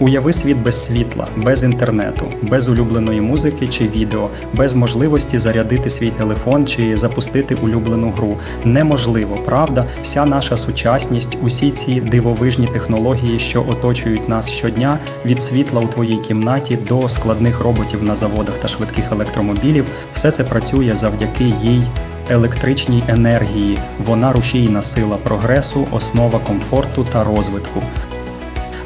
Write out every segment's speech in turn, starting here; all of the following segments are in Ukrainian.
Уяви світ без світла, без інтернету, без улюбленої музики чи відео, без можливості зарядити свій телефон чи запустити улюблену гру. Неможливо, правда? Вся наша сучасність, усі ці дивовижні технології, що оточують нас щодня, від світла у твоїй кімнаті до складних роботів на заводах та швидких електромобілів, все це працює завдяки їй. Електричній енергії вона рушійна сила прогресу, основа комфорту та розвитку.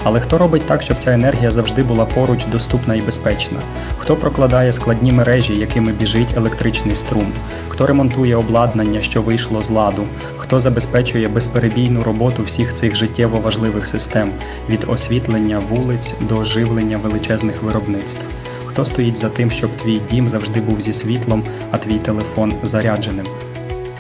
Але хто робить так, щоб ця енергія завжди була поруч, доступна і безпечна? Хто прокладає складні мережі, якими біжить електричний струм? Хто ремонтує обладнання, що вийшло з ладу? Хто забезпечує безперебійну роботу всіх цих життєво важливих систем від освітлення вулиць до живлення величезних виробництв? Хто стоїть за тим, щоб твій дім завжди був зі світлом, а твій телефон зарядженим?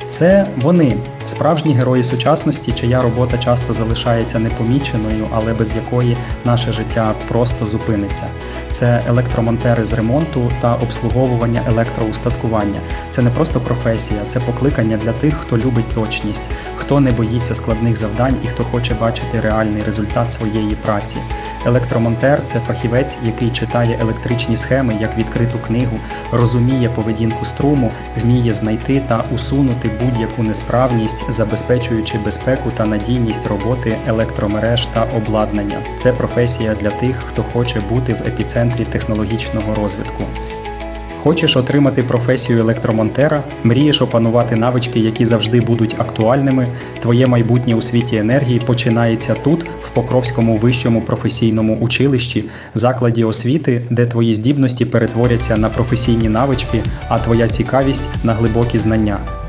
Це вони, справжні герої сучасності, чия робота часто залишається непоміченою, але без якої наше життя просто зупиниться. Це електромонтери з ремонту та обслуговування електроустаткування. Це не просто професія, це покликання для тих, хто любить точність, хто не боїться складних завдань і хто хоче бачити реальний результат своєї праці. Електромонтер це фахівець, який читає електричні схеми як відкриту книгу, розуміє поведінку струму, вміє знайти та усунути будь-яку несправність, забезпечуючи безпеку та надійність роботи електромереж та обладнання. Це професія для тих, хто хоче бути в епіцентрі технологічного розвитку. Хочеш отримати професію електромонтера, мрієш опанувати навички, які завжди будуть актуальними. Твоє майбутнє у світі енергії починається тут, в Покровському вищому професійному училищі, закладі освіти, де твої здібності перетворяться на професійні навички, а твоя цікавість на глибокі знання.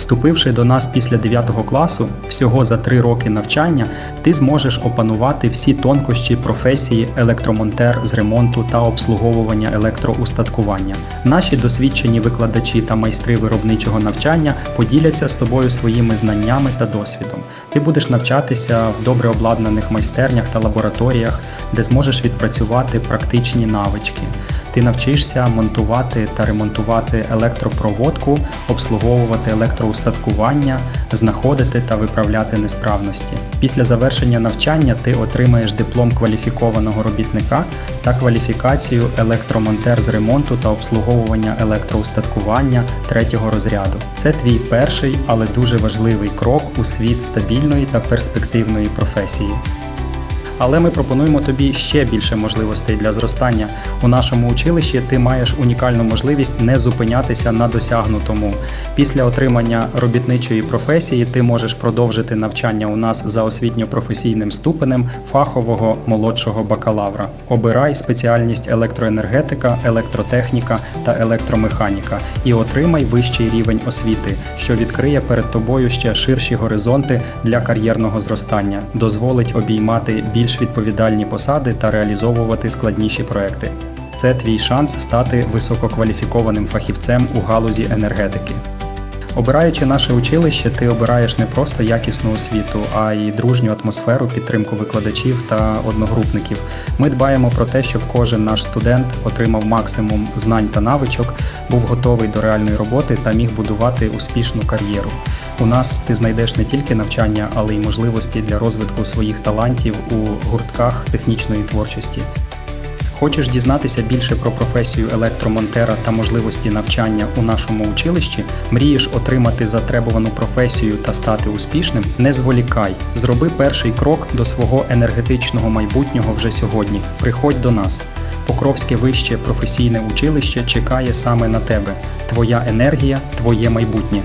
Вступивши до нас після 9 класу, всього за 3 роки навчання, ти зможеш опанувати всі тонкощі професії електромонтер з ремонту та обслуговування електроустаткування. Наші досвідчені викладачі та майстри виробничого навчання поділяться з тобою своїми знаннями та досвідом. Ти будеш навчатися в добре обладнаних майстернях та лабораторіях, де зможеш відпрацювати практичні навички. Ти навчишся монтувати та ремонтувати електропроводку, обслуговувати електроустаткування, знаходити та виправляти несправності. Після завершення навчання ти отримаєш диплом кваліфікованого робітника та кваліфікацію електромонтер з ремонту та обслуговування електроустаткування третього розряду. Це твій перший, але дуже важливий крок у світ стабільної та перспективної професії. Але ми пропонуємо тобі ще більше можливостей для зростання. У нашому училищі ти маєш унікальну можливість не зупинятися на досягнутому. Після отримання робітничої професії ти можеш продовжити навчання у нас за освітньо-професійним ступенем фахового молодшого бакалавра. Обирай спеціальність електроенергетика, електротехніка та електромеханіка і отримай вищий рівень освіти, що відкриє перед тобою ще ширші горизонти для кар'єрного зростання, дозволить обіймати більш відповідальні посади та реалізовувати складніші проекти. Це твій шанс стати висококваліфікованим фахівцем у галузі енергетики. Обираючи наше училище, ти обираєш не просто якісну освіту, а й дружню атмосферу, підтримку викладачів та одногрупників. Ми дбаємо про те, щоб кожен наш студент отримав максимум знань та навичок, був готовий до реальної роботи та міг будувати успішну кар'єру. У нас ти знайдеш не тільки навчання, але й можливості для розвитку своїх талантів у гуртках технічної творчості. Хочеш дізнатися більше про професію електромонтера та можливості навчання у нашому училищі? Мрієш отримати затребувану професію та стати успішним? Не зволікай, зроби перший крок до свого енергетичного майбутнього вже сьогодні. Приходь до нас. Покровське вище професійне училище чекає саме на тебе. Твоя енергія, твоє майбутнє.